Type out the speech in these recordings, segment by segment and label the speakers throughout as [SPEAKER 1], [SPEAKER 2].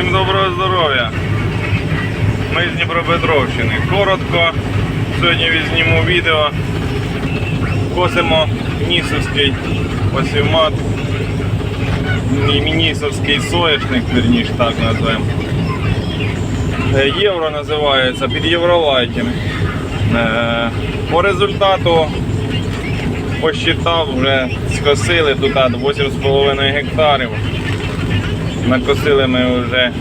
[SPEAKER 1] Всім доброго здоров'я. Ми з Дніпропетровщини. Коротко. Сьогодні візьмемо відео. Косимо Нісовський посівмат. Мінісовський соєшник, вірніше так назвемо. Е, Євро називається під Євролайтінг. Е, По результату посчитав вже скосили тут 8,5 гектарів. Накосили ми вже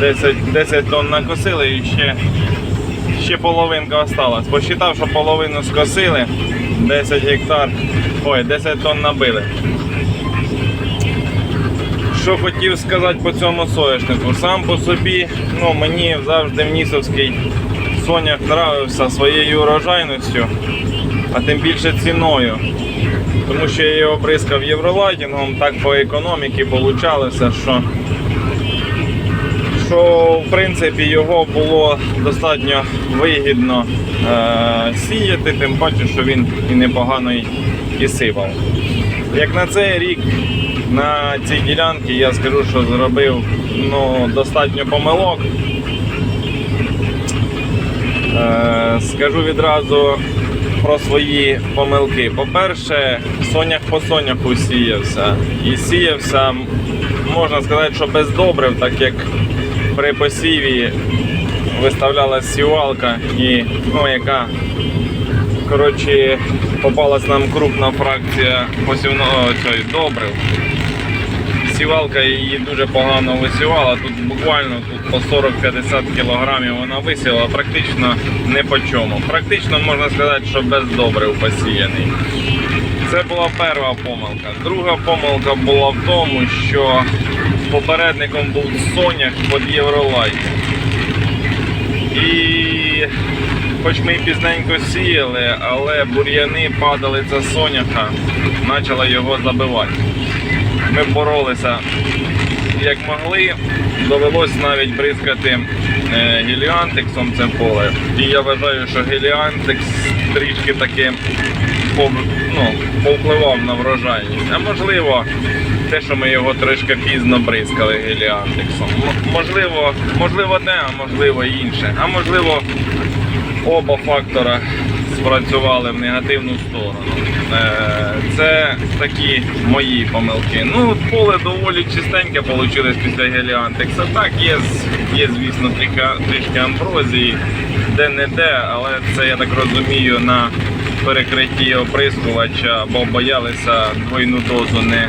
[SPEAKER 1] 10, 10 тонн накосили і ще, ще половинка осталась. Посчитав, що половину скосили, 10 гектар, ой, 10 тонн набили. Що хотів сказати по цьому соняшнику? Сам по собі, ну мені завжди в Нісовський соняк нравився своєю урожайністю, а тим більше ціною. Тому що я його бризкав євролайтінгом, так по економіці получалося, що, що в принципі його було достатньо вигідно е, сіяти, тим паче, що він і непогано й- і сипав. Як на цей рік на цій ділянці я скажу, що зробив ну, достатньо помилок. Е, Скажу відразу про свої помилки. По-перше, сонях по соняху сіявся. І сіявся, можна сказати, що без добрив, так як при посіві виставлялась сівалка, і, ну, яка коротше, попалась нам крупна фракція посівного цієї добрив. Сівалка її дуже погано висівала. Тут буквально тут по 40-50 кілограмів вона висіла, практично не по чому. Практично можна сказати, що без добрив посіяний. Це була перша помилка. Друга помилка була в тому, що попередником був Сонях під Євролайт. І хоч ми і пізненько сіяли, але бур'яни падали за соняха, почала його забивати. Ми боролися як могли. Довелось навіть бризкати е, геліантексом це поле. І я вважаю, що геліантекс трішки таки ну, повпливав на врожайність. А можливо, те, що ми його трішки пізно бризкали геліантексом. М- можливо, можливо те, а можливо інше. А можливо, оба фактора спрацювали в негативну сторону. Е, Це такі мої помилки. Ну, поле доволі чистеньке вийшло після геліантекса. Так, є, є звісно, трішки, амброзії, де-не-де, але це, я так розумію, на перекритті оприскувача, бо боялися двойну дозу не,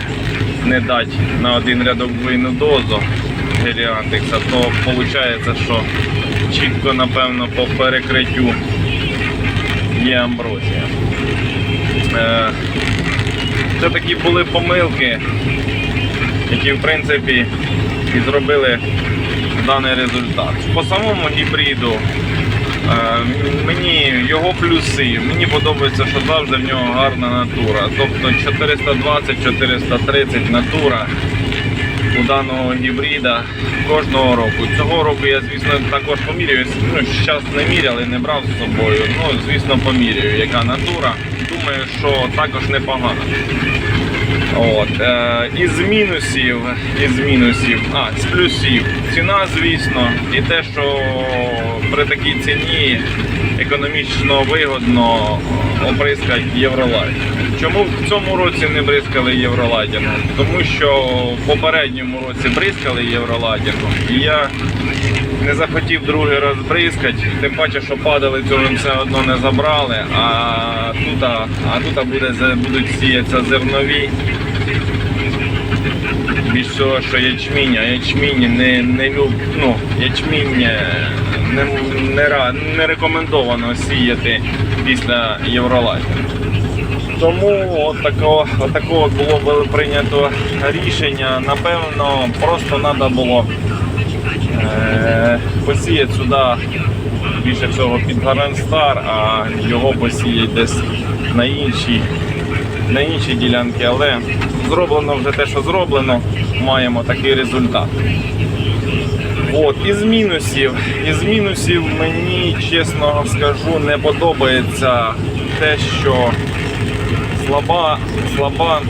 [SPEAKER 1] не дати на один рядок двойну дозу геліантекса, то виходить, що чітко, напевно, по перекриттю є амброзія. Це такі були помилки, які в принципі і зробили даний результат. По самому гібриду е, мені його плюси, мені подобається, що завжди в нього гарна натура. Тобто 420-430 натура у даного гібрида кожного року. Цього року я, звісно, також поміряю. Ну, зараз не міряли, не брав з собою. Ну, звісно, поміряю, яка натура. Думаю, що також непогано. От, е, із мінусів, із мінусів, а, з плюсів. Ціна, звісно, і те, що при такій ціні економічно вигодно оприскати євролайт. Чому в цьому році не бризкали євролайтінгом? Тому що в попередньому році бризкали євролайтінгом, і я не захотів другий раз бризкати, тим паче, що падали цього все одно не забрали, а тут, а тут буде, будуть сіятися зернові більш всього, що ячмінь, а ячмінь не, не люб, ну, ячмінь е, не, не, не рекомендовано сіяти після Євролайфу. Тому от такого, було прийнято рішення. Напевно, просто треба було е, посіяти сюди більше всього під Гаранстар, а його посіять десь на іншій на інші ділянки, але зроблено вже те, що зроблено, маємо такий результат. От, із мінусів, із мінусів мені, чесно скажу, не подобається те, що слаба, слаба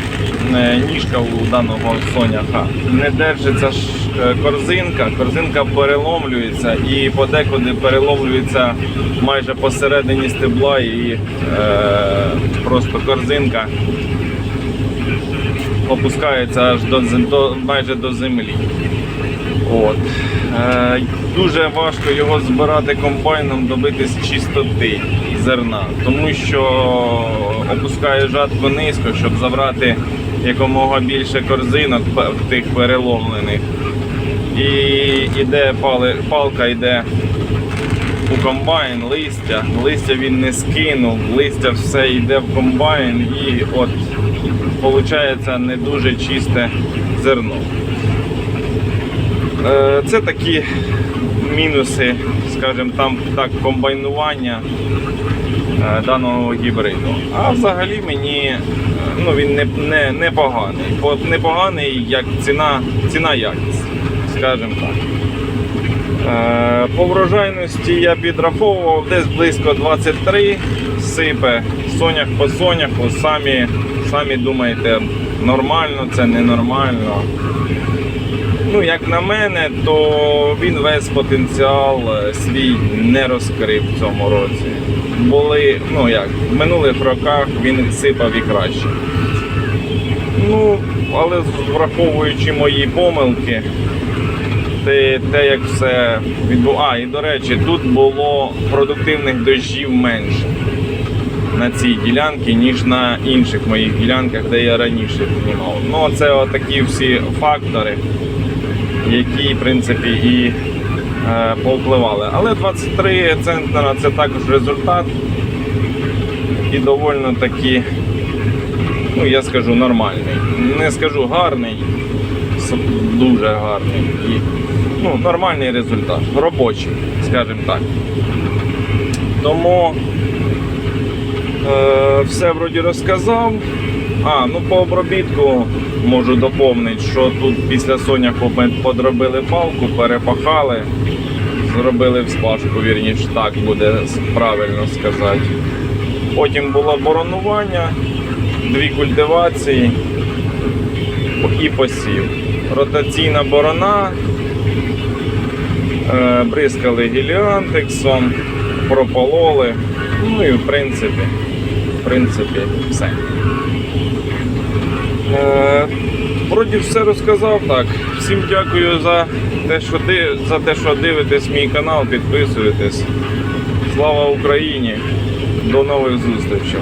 [SPEAKER 1] е, ніжка у даного соняха. Не держиться ж е, корзинка. Корзинка переломлюється і подекуди переломлюється майже посередині стебла і е, просто корзинка опускається аж до, до майже до землі. От. Е, дуже важко його збирати комбайном, добитись чистоти зерна, тому що опускає жатку низько, щоб забрати якомога більше корзинок тих переломлених. І іде пали, палка йде у комбайн, листя. Листя він не скинув, листя все йде в комбайн і от виходить не дуже чисте зерно. Е, Це такі мінуси, скажімо, там так, комбайнування е, даного гібриду. А взагалі мені е, ну, він не, не, непоганий. По- Непоганий як ціна, ціна якість, скажімо так. По врожайності я підраховував десь близько 23 сипе, сонях по соняху, самі, самі думаєте, нормально це ненормально. Ну, як на мене, то він весь потенціал е, свій не розкрив в цьому році. Були, ну як, в минулих роках він сипав і краще. Ну, але враховуючи мої помилки, те, те як все відбулося. А, і до речі, тут було продуктивних дощів менше на цій ділянці, ніж на інших моїх ділянках, де я раніше знімав. Ну, це отакі всі фактори які, в принципі, і е, повпливали. Але 23 центнера це також результат. І доволі таки, ну я скажу, нормальний. Не скажу гарний, дуже гарний. І, ну, нормальний результат. Робочий, скажімо так. Тому е, все вроді розказав. А, ну по обробітку можу доповнити, що тут після соняху ми подробили палку, перепахали, зробили вспашку, вірніше так буде правильно сказати. Потім було боронування, дві культивації і посів. Ротаційна борона, е, бризкали гіліантексом, пропололи. Ну і в принципі, в принципі, все. Е, Вроді все розказав так. Всім дякую за те, що ди- за те, що дивитесь мій канал, підписуєтесь. Слава Україні! До нових зустрічей!